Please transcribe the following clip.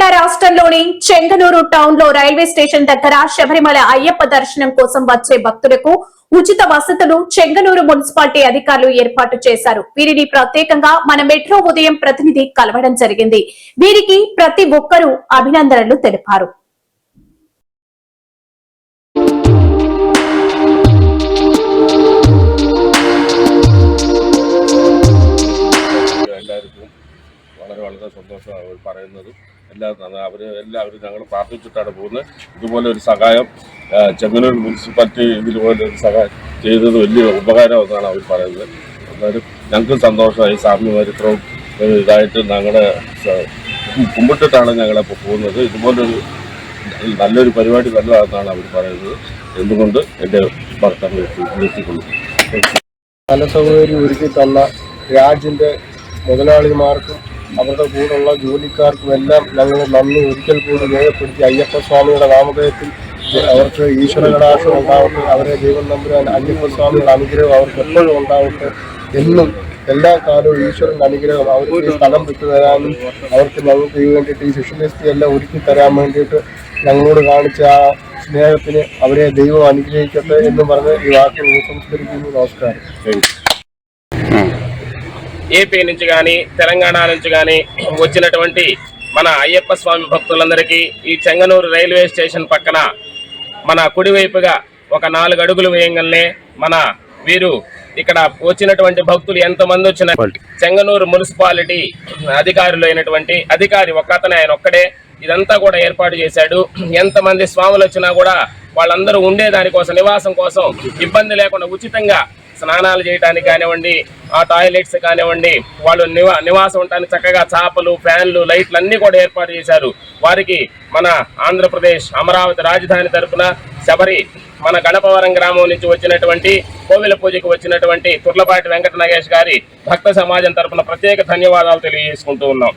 కేరళ రాష్ట్రంలోని చెంగనూరు టౌన్లో railway station దగ్గర శబరిమల అయ్యప్ప దర్శనం కోసం వచ్చే భక్తులకు ఉచిత వసతులు చెంగనూరు మున్సిపాలిటీ అధికారులు ఏర్పాటు చేశారు. వీరిని ప్రత్యేకంగా మన మెట్రో ఉదయం ప్రతినిధి కలవడం జరిగింది. వీరికి ప్రతి ఒక్కరూ అభినందనలు తెలిపారు. വളരെ വളരെ സന്തോഷം അവർ പറയുന്നതും. എല്ലാം അവർ എല്ലാവരും ഞങ്ങൾ പ്രാർത്ഥിച്ചിട്ടാണ് പോകുന്നത്. ഇതുപോലെ ഒരു സഹായം ചെങ്ങന്നൂർ മുനിസിപ്പാലിറ്റി ഇതുപോലെ ഒരു സഹായം ചെയ്തത് വലിയ ഉപകാരമെന്നാണ് അവർ പറയുന്നത്. എന്നാലും ഞങ്ങൾക്ക് സന്തോഷമായി സ്വാമിമാർ ഇത്രയും ഇതായിട്ട് ഞങ്ങളുടെ സ- കുമ്പിട്ടിട്ടാണ് ഞങ്ങളിപ്പോൾ പോകുന്നത്. ഇതുപോലൊരു നല്ലൊരു പരിപാടി നല്ലതാണെന്നാണ് അവർ പറയുന്നത്. എന്തുകൊണ്ട് എന്റെ ഭർത്താവ് നിർത്തിക്കൊള്ളും നല്ല സൗകര്യം ഒരുക്കി തന്ന രാജ്യന്റെ മുതലാളിമാർക്കും അവരുടെ കൂടെയുള്ള ജോലിക്കാർക്കും എല്ലാം ഞങ്ങൾ നന്ദി. ഒരിക്കൽ കൂടി രേഖപ്പെടുത്തി അയ്യപ്പ സ്വാമിയുടെ നാമധേയത്തിൽ അവർക്ക് ഈശ്വര കടാശം ഉണ്ടാവട്ടെ അവരെ ദൈവം നമ്പുരാൻ അയ്യപ്പ സ്വാമിയുടെ അനുഗ്രഹം അവർക്ക് എപ്പോഴും ഉണ്ടാവട്ടെ എന്നും എല്ലാ കാലവും ഈശ്വരന്റെ അനുഗ്രഹം അവർക്ക് സ്ഥലം വിട്ടു തരാനും അവർക്ക് ഞങ്ങൾക്ക് വേണ്ടിയിട്ട് ഈ ശിഷ്യലിസ്റ്റ് എല്ലാം ഒരുക്കി തരാൻ വേണ്ടിയിട്ട് ഞങ്ങളോട് കാണിച്ച ആ സ്നേഹത്തിന് അവരെ ദൈവം അനുഗ്രഹിക്കട്ടെ എന്ന് പറഞ്ഞ് ഈ വാക്കിൽ സംസ്കരിക്കുന്നു. നമസ്കാരം. ఏపీ నుంచి కానీ తెలంగాణ నుంచి కానీ వచ్చినటువంటి మన అయ్యప్ప స్వామి భక్తులందరికీ ఈ చెంగనూరు రైల్వే స్టేషన్ పక్కన మన కుడివైపుగా ఒక నాలుగు అడుగులు వేయంగానే మన వీరు ఇక్కడ వచ్చినటువంటి భక్తులు ఎంతమంది వచ్చిన చెంగనూరు మున్సిపాలిటీ అధికారులు అయినటువంటి అధికారి ఒక్క ఆయన ఒక్కడే. ఇదంతా కూడా ఏర్పాటు చేశాడు. ఎంతమంది స్వాములు వచ్చినా కూడా వాళ్ళందరూ ఉండేదానికోసం నివాసం కోసం ఇబ్బంది లేకుండా ఉచితంగా స్నానాలు చేయడానికి కానివ్వండి ఆ టాయిలెట్స్ కానివ్వండి వాళ్ళు నివా నివాసం ఉండడానికి చక్కగా చాపలు ఫ్యాన్లు లైట్లు అన్నీ కూడా ఏర్పాటు చేశారు. వారికి మన ఆంధ్రప్రదేశ్ అమరావతి రాజధాని తరపున శబరి మన గణపవరం గ్రామం నుంచి వచ్చినటువంటి కోవిల పూజకు వచ్చినటువంటి తుర్లపాటి వెంకట నాగేష్ గారి భక్త సమాజం తరపున ప్రత్యేక ధన్యవాదాలు తెలియజేసుకుంటూ ఉన్నాం.